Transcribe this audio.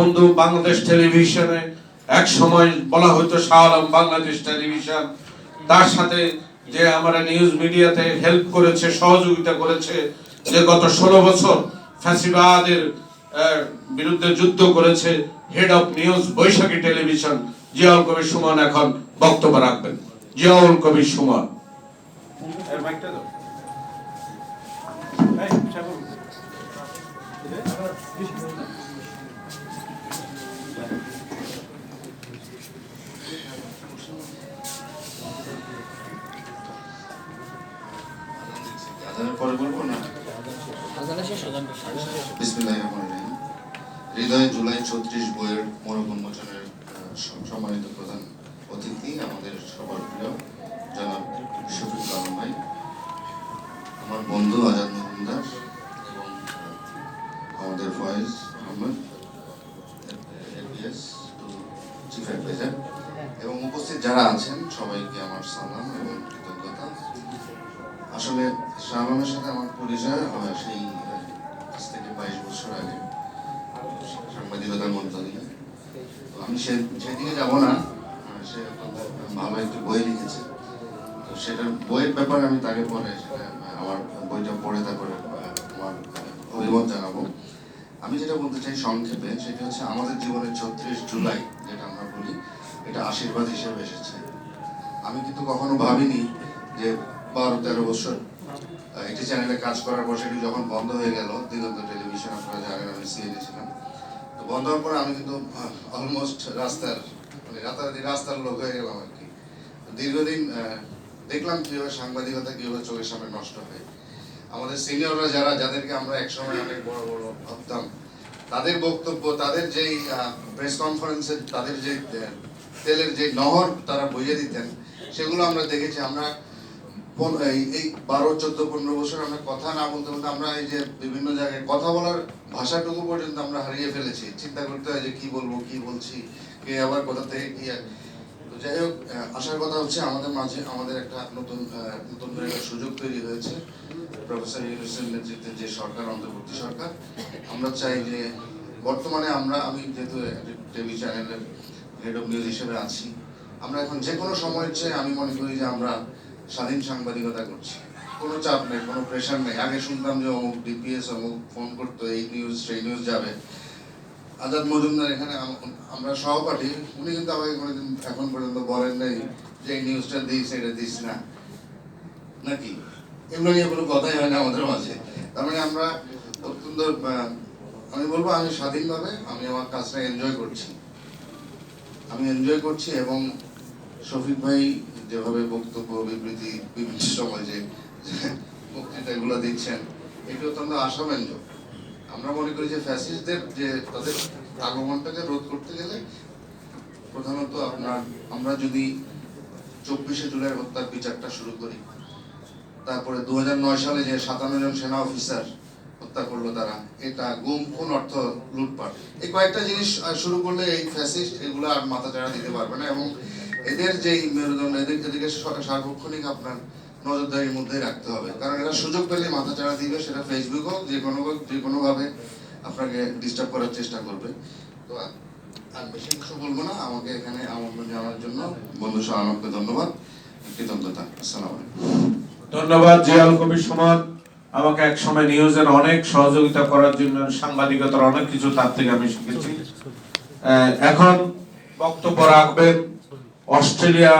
বন্ধু, বাংলাদেশ টেলিভিশনে এক সময় বলা হতো শাহ বাংলাদেশ টেলিভিশন। তার সাথে যে আমরা নিউজ মিডিয়াতে হেল্প করেছে, সহযোগিতা করেছে, যে গত ষোলো বছর ফ্যাসিবাদের বিরুদ্ধে যুদ্ধ করেছে head of news Baishakhi television, Ziaul Kabir Suman এখন বক্তব্য রাখবেন। জিয়াউল কবির সুমন। পরে বলব না? হৃদয় জুলাই ছত্রিশ বইয়ের মোড়ক উন্মোচনের সম্মানিত প্রধান অতিথি আমাদের সবার প্রিয় জনাব শফিকুল আলম ভাই। আমার বন্ধু আজাদ মজুমদার এবং আহ, আমাদের Foyez Ahmed APS chief adviser. এবং উপস্থিত যারা আছেন সবাইকে আমার সালাম এবং কৃতজ্ঞতা। আসলে শাহবামের সাথে আমার পরিচয় সেই আজ থেকে বাইশ বছর আগে। সাংবাদিকতার দিয়ে। তো আমি সে সেদিকে যাব না। সে ভালো একটি বই লিখেছে। তো সেটার বইয়ের ব্যাপারে আমি তাকে পরে সেটা আমার বইটা পড়ে তারপরে আমার অভিমত জানাব। আমি যেটা বলতে চাই সংক্ষেপে, সেটা হচ্ছে আমাদের জীবনের ছত্রিশ জুলাই, যেটা আমরা বলি, এটা আশীর্বাদ হিসেবে এসেছে। আমি কিন্তু কখনো ভাবিনি যে বারো তেরো বছর একটি চ্যানেলে কাজ করার পর সেটি যখন বন্ধ হয়ে গেল, দিগন্ত টেলিভিশন আপনারা জানেন, আমি সিএনএ ছিলাম। তো বন্ধ হওয়ার পরে আমি কিন্তু অলমোস্ট রাস্তার মানে রাতারাতি রাস্তার লোক হয়ে গেলাম আর কি। দীর্ঘদিন দেখলাম কীভাবে সাংবাদিকতা, কীভাবে চোখের সামনে নষ্ট হয়। আমাদের সিনিয়ররা যারা, যাদেরকে আমরা একসময় অনেক বড় বড় ভাবতাম, তাদের বক্তব্য, তাদের যেই প্রেস কনফারেন্সে তাদের যে তেলের যে নহর তারা বইয়ে দিতেন, সেগুলো আমরা দেখেছি। আমরা বারো, চোদ্দ, পনেরো বছর আমরা কথা না বলতে বলতে আমরা এই যে বিভিন্ন জায়গায় কথা বলার ভাষাটুকু পর্যন্ত আমরা হারিয়ে ফেলেছি। চিন্তা করতে হয় যে কি বলব, কি বলছি, কে আবার কোথা থেকে কি যাই হোক আসার কথা হচ্ছে আমাদের মাঝে আমাদের একটা নতুন নতুন করে একটা সুযোগ তৈরি হয়েছে। প্রফেসর নেতৃত্বে যে সরকার, অন্তর্বর্তী সরকার। আমরা চাই যে বর্তমানে আমরা, আমি যেহেতু টিভি চ্যানেলের হেড অফ নিউজ হিসেবে আছি, আমরা এখন যে কোনো সময়ের চেয়ে আমি মনে করি যে আমরা স্বাধীন সাংবাদিকতা করছি। কোনো চাপ নেই, কোনো প্রেশার নেই। আগে শুনতাম যে অমুক ডিপিএস অমুক ফোন করতো, এই নিউজ সেই নিউজ যাবে। আজাদ মজুমদার এখানে আমরা সহপাঠী, উনি কিন্তু আমাকে কোনোদিন এখন পর্যন্ত বলেন নাই যে এই নিউজটা দিস, এটা দিস না। নাকি? এগুলো নিয়ে কোনো কথাই হয় না আমাদের মাঝে। তার মানে আমরা অত্যন্ত আমি বলব আমি স্বাধীনভাবে আমি আমার কাজটা এনজয় করছি। আমি এনজয় করছি এবং শফিক ভাই যেভাবে বক্তব্য, বিবৃতি, বিভিন্ন সময় যে বক্তৃতাগুলো দিচ্ছেন এটি অত্যন্ত আশাব্যঞ্জক আমরা মনে করি যে ফ্যাসিস্টদের যে তাদের আগমনটাকে রোধ করতে গেলে প্রধানত আপনার আমরা যদি চব্বিশে জুলাই হত্যার বিচারটা শুরু করি, তারপরে দু হাজার নয় সালে যে সাতান্ন জন সেনা অফিসার হত্যা করল তারা, এটা গুম, খুন অর্থ লুটপাট। এই কয়েকটা জিনিস শুরু করলে এই ফ্যাসিস্ট এগুলো আর মাথা চাড়া দিতে পারবে না এবং এদের যেই মেরুদণ্ড, এদের এদিকে সার্বক্ষণিক আপনার নজরদারির মধ্যে রাখতে হবে। কারণ এরা সুযোগ পেলে মাথা চাড়া দিবে, সেটা ফেসবুক হোক, যে কোনো যে কোনো ভাবে আপনাকে ডিস্টার্ব করার চেষ্টা করবে। তো আর- বেশি কিছু বলব না, আমাকে এখানে আমন্ত্রণ জানার জন্য। বন্ধু শাহানবকে ধন্যবাদ, কৃতজ্ঞতা, আসসালামু ধন্যবাদ, জিয়াউল কবির সুমন আমাকে এক সময় নিউজের অনেক সহযোগিতা করার জন্য সাংবাদিকতার অনেক কিছু তার থেকে আমি শিখেছি। এখন বক্তব্য রাখবেন অস্ট্রেলিয়া